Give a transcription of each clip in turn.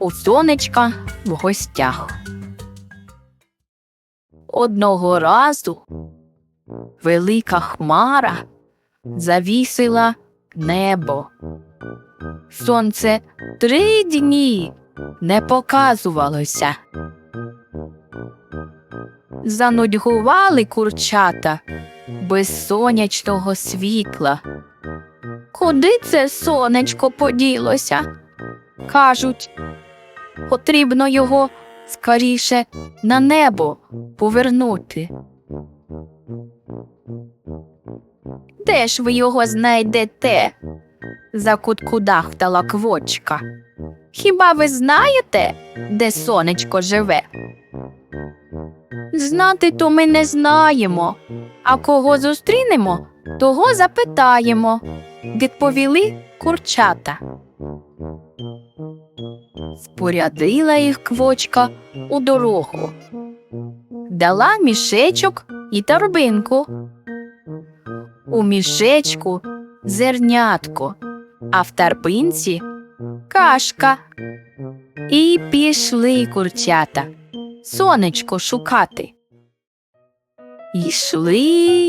у сонечка в гостях. Одного разу велика хмара завісила небо. Сонце три дні не показувалося. Занудьгували курчата без сонячного світла. Куди це сонечко поділося? Кажуть, потрібно його скоріше на небо повернути. Де ж ви його знайдете? закуткудахтала квочка. Хіба ви знаєте, де сонечко живе? Знати то ми не знаємо, а кого зустрінемо, того запитаємо, відповіли курчата. Спорядила їх квочка у дорогу, дала мішечок і торбинку. У мішечку зернятко, а в торбинці кашка. І пішли курчата сонечко шукати. Йшли,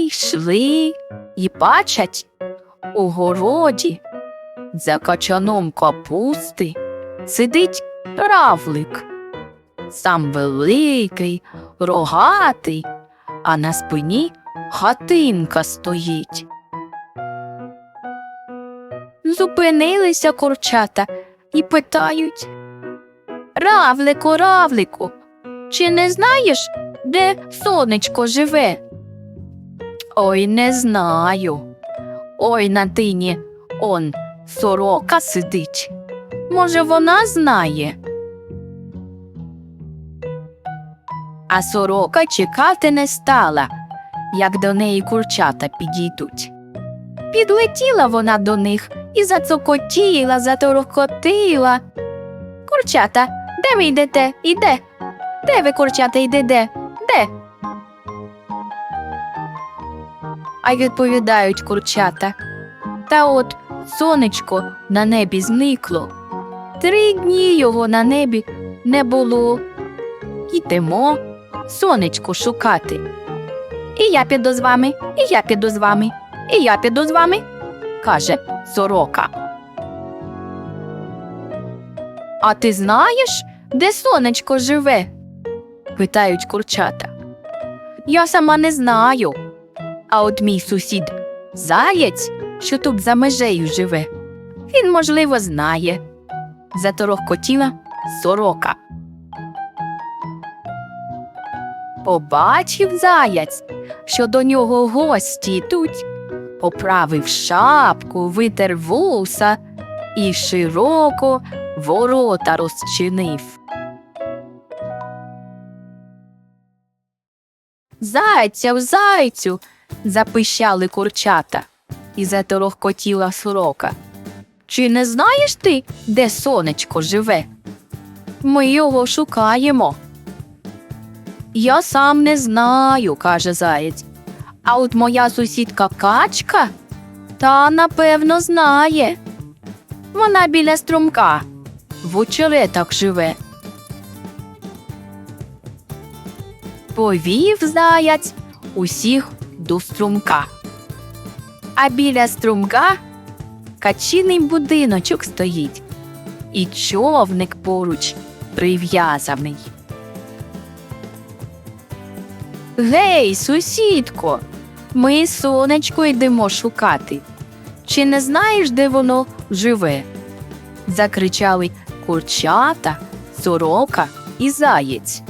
йшли і бачать у городі за качаном капусти сидить равлик. Сам великий, рогатий, а на спині хатинка стоїть. Зупинилися курчата і питають Равлику, равлику, чи не знаєш, де сонечко живе? Ой, не знаю. Ой, на тині он сорока сидить. Може, вона знає. А сорока чекати не стала, як до неї курчата підійдуть. Підлетіла вона до них і зацокотіла, заторохкотила. Курчата, де ви йдете? Іде? Де ви, курчата, йдете? Де? А й відповідають курчата. Та от сонечко на небі зникло. Три дні його на небі не було. Йдемо сонечко шукати. І я піду з вами, і я піду з вами, і я піду з вами, каже сорока. А ти знаєш, де сонечко живе? питають курчата. Я сама не знаю. А от мій сусід заєць, що тут за межею живе, він, можливо, знає. Заторохкотіла сорока. Побачив заяць, що до нього гості йдуть, поправив шапку, витер вуса і широко ворота розчинив. Зайця, в зайцю. запищали курчата, і заторохкотіла сорока. Чи не знаєш ти, де сонечко живе? Ми його шукаємо. Я сам не знаю, каже заєць. А от моя сусідка качка та напевно знає. Вона біля струмка, в очеретах живе. Повів заяць усіх до струмка. А біля струмка качиний будиночок стоїть, і човник поруч прив'язаний. Гей, сусідко, ми сонечко йдемо шукати. Чи не знаєш, де воно живе? закричали курчата, сорока і заєць.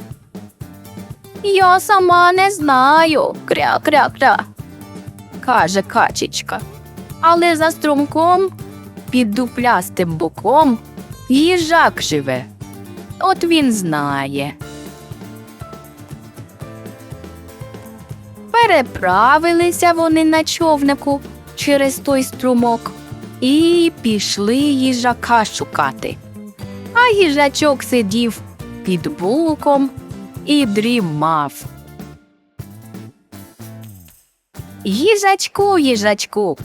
Я сама не знаю, кря-кря-кря, каже качечка. Але за струмком під дуплястим боком їжак живе. От він знає. Переправилися вони на човнику через той струмок і пішли їжака шукати. А їжачок сидів під буком і дрімав. Їжачку, їжачку.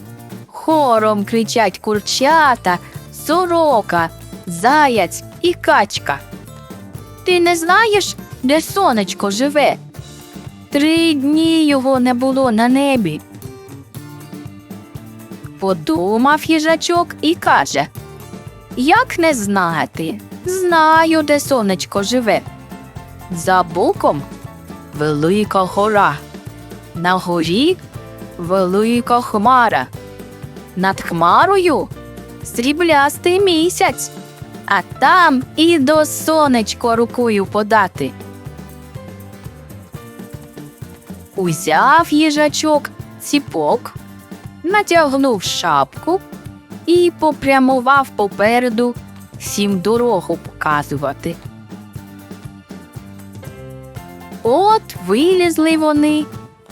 Хором кричать курчата, сорока заяць і качка. Ти не знаєш, де сонечко живе? Три дні його не було на небі. Подумав їжачок і каже Як не знати? Знаю, де сонечко живе. За боком велика гора. На горі велика хмара. Над хмарою сріблястий місяць, а там і до сонечко рукою подати. Узяв їжачок ціпок, натягнув шапку і попрямував попереду всім дорогу показувати. От вилізли вони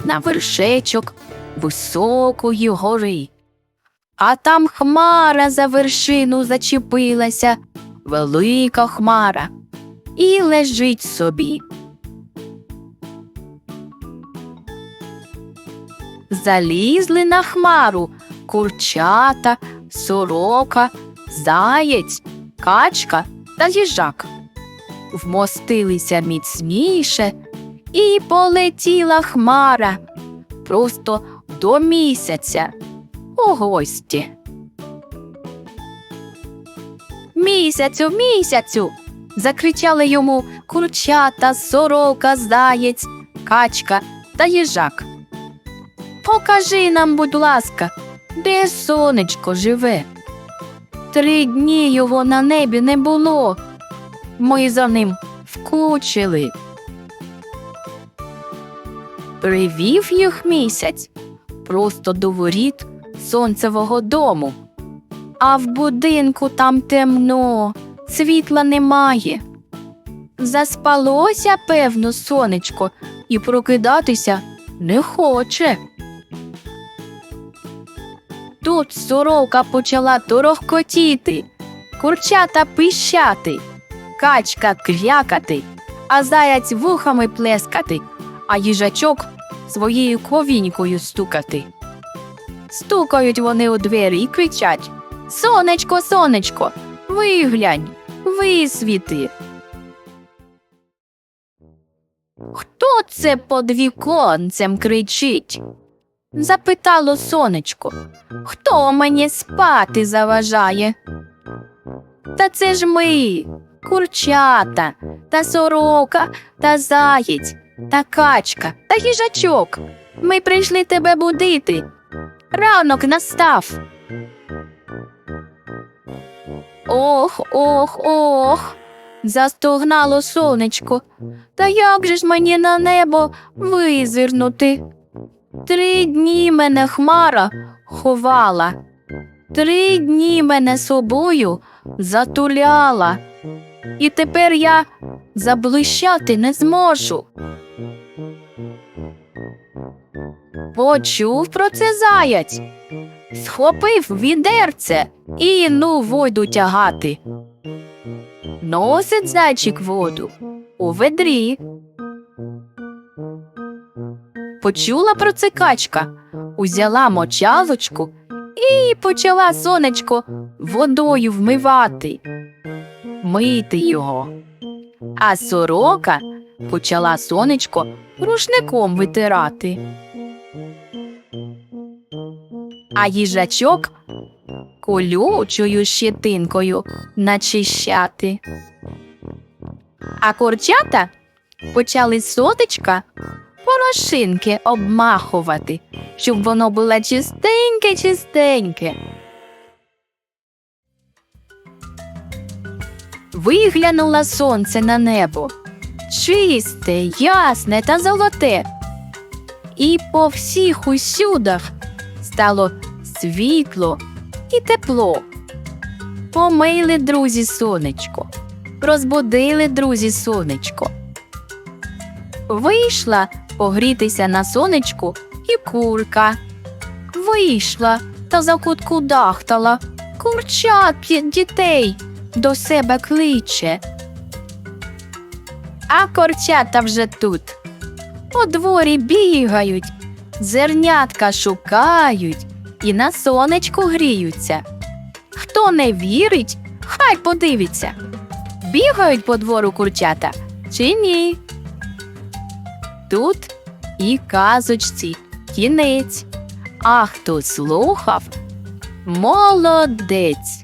на вершечок високої гори. А там хмара за вершину зачепилася, велика хмара, і лежить собі. Залізли на хмару. Курчата, сорока, заєць, качка та їжак. Вмостилися міцніше, і полетіла хмара. Просто до місяця у гості. Місяцю, місяцю. закричали йому курчата, сорока, заєць, качка та їжак. Покажи нам, будь ласка, де сонечко живе. Три дні його на небі не було. Ми за ним вкучили. Привів їх місяць просто до воріт сонцевого дому. А в будинку там темно, світла немає. Заспалося, певно, сонечко, і прокидатися не хоче. Тут сорока почала торохкотіти, курчата пищати, качка крякати, а заяць вухами плескати, а їжачок своєю ковінькою стукати. Стукають вони у двері і кричать Сонечко, сонечко, виглянь, висвіти. Хто це під віконцем кричить? запитало сонечко. Хто мені спати заважає? Та це ж ми, курчата, та сорока, та заєць, та качка, та їжачок. Ми прийшли тебе будити. Ранок настав. Ох, ох, ох. застогнало сонечко. Та як же ж мені на небо визирнути? Три дні мене хмара ховала, три дні мене собою затуляла, і тепер я заблищати не зможу. Почув про це заяць, схопив відерце і ну воду тягати. Носить зайчик воду у ведрі. Почула про це качка, узяла мочалочку і почала сонечко водою вмивати, мити його. А сорока почала сонечко рушником витирати. А їжачок колючою щетинкою начищати. А курчата почали сотечка порошинки обмахувати, щоб воно було чистеньке, чистеньке. Виглянуло сонце на небо. Чисте, ясне та золоте. І по всіх усюдах стало світло і тепло. Помили друзі сонечко, розбудили друзі сонечко. Вийшла погрітися на сонечку і курка. Вийшла та за кутку дахтала. Курчат дітей до себе кличе. А курчата вже тут. По дворі бігають, зернятка шукають і на сонечку гріються. Хто не вірить, хай подивиться. Бігають по двору курчата чи ні? Тут і казочці кінець. А хто слухав? Молодець.